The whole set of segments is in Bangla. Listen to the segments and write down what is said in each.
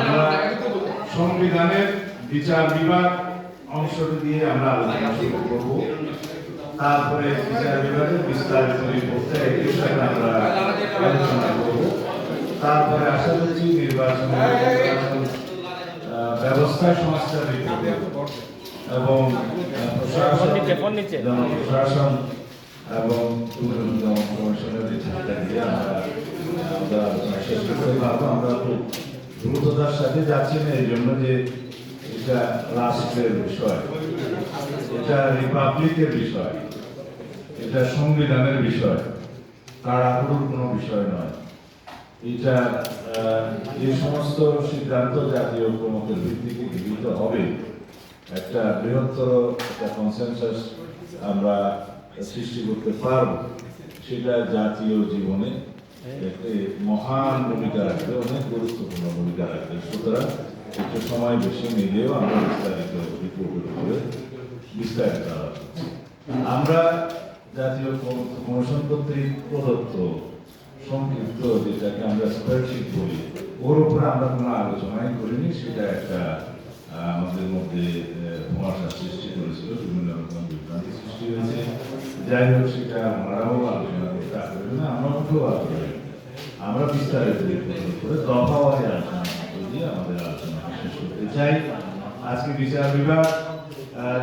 আমরা সংবিধানের বিচার বিভাগ অংশটি দিয়ে আমরা আলোচনা শুরু করব। তারপরে বিচার বিভাগের বিস্তারিত রিপোর্টে এই বিষয়ে আমরা আলোচনা করব। তারপরে আশা করছি নির্বাচন ব্যবস্থা রিপোর্ট এবং প্রশাসন এবং কমিশনের রিপোর্টটা দিয়ে আমরা আলোচনা শেষ করতে পারব। আমরা দ্রুততার সাথে যাচ্ছি না, এই জন্য যে এটা রাষ্ট্রের বিষয়, এটা রিপাবলিকের বিষয়, এটা সংবিধানের বিষয় তাড়াহুড়োর কোনো বিষয় নয়। এটা যে সমস্ত সিদ্ধান্ত জাতীয় ঐক্যমতের ভিত্তিতে গৃহীত হবে। একটা বৃহত্তর একটা কনসেনসাস আমরা সৃষ্টি করতে পারব সেটা জাতীয় জীবনে মহান ভূমিকা রাখবে অনেক গুরুত্বপূর্ণ ভূমিকা রাখবে সুতরাং একটু সময় বেশি নিলেও আমরা বিস্তারিত রিপোর্টের উপরে বিস্তারিত আমরা জাতীয় কমিশন কর্তৃক প্রদত্ত সংক্ষিপ্ত যেটাকে আমরা স্প্রেডশিট বলি, ওর উপরে আমরা কোনো আলোচনাই করিনি, সেটা একটা আমাদের মধ্যে সমস্যা সৃষ্টি করেছিল, বিভিন্ন রকম বিভ্রান্তি সৃষ্টি হয়েছে। যাই হোক, সেটা আমরাও আলোচনা করতে আগ্রহী না আমরা কেউ আগ্রহী। আমরা বিস্তারিত রিপোর্টের উপরে আলোচনা করে আমাদের আলোচনা শেষ করতে চাই। আজকে বিচার বিভাগ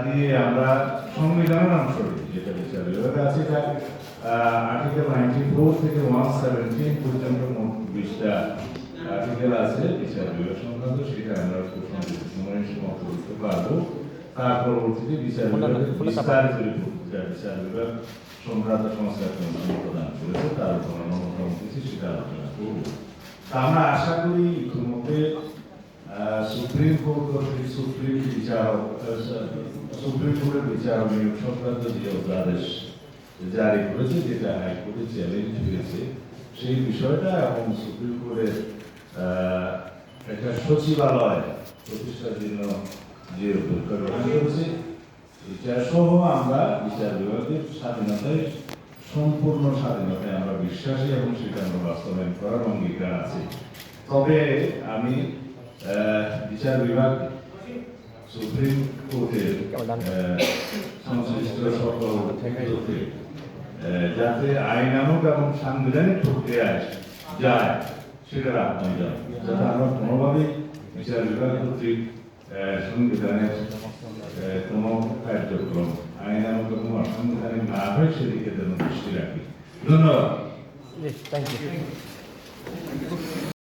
দিয়ে আমরা সংবিধানের অংশ যেটা বিচার বিভাগে আছে এটা আর্টিকেল নাইনটি ফোর থেকে ওয়ান সেভেন্টিন পর্যন্ত মোট বিশটা আর্টিকেল আছে বিচার বিভাগ সংক্রান্ত সেটা আমরা খুব সংক্ষিপ্ত সমাপ্ত করতে পারব। তার পরবর্তীতে বিচার বিভাগের বিস্তারিত রিপোর্ট যা বিচার বিভাগ সংক্রান্ত সংস্কার প্রদান করেছে তার উপর মোটামুটি কিছু সেটা আলোচনা করব আমরা আশা করি ইতিমধ্যে সুপ্রিম কোর্ট কর্তৃক সুপ্রিম বিচারক সুপ্রিম কোর্টের বিচারক নিয়োগ সংক্রান্ত যে অধ্যাদেশ জারি করেছে যেটা হাইকোর্টে চ্যালেঞ্জ হয়েছে সেই বিষয়টা এবং সুপ্রিম কোর্টের একটা সচিবালয় প্রতিষ্ঠার জন্য যে গ্রহণ করেছে সহ আমরা, বিচার বিভাগের স্বাধীনতায়, সম্পূর্ণ স্বাধীনতায় আমরা বিশ্বাসী এবং সেটা আমরা বাস্তবায়ন করার অঙ্গীকার আছে তবে আমি বিচার বিভাগ সুপ্রিম কোর্টের সংশ্লিষ্ট সকল যাতে আইনানুক এবং সাংবিধানিক প্রক্রিয়ায় যায় আহ্বান জানাই। যাতে আমরা কোনোভাবেই বিচার বিভাগ কর্তৃক সংবিধানের কোনো কার্যক্রম আইনানুক কোনো অসংবিধানিক না হয় সেদিকে যেন দৃষ্টি রাখি। ধন্যবাদ।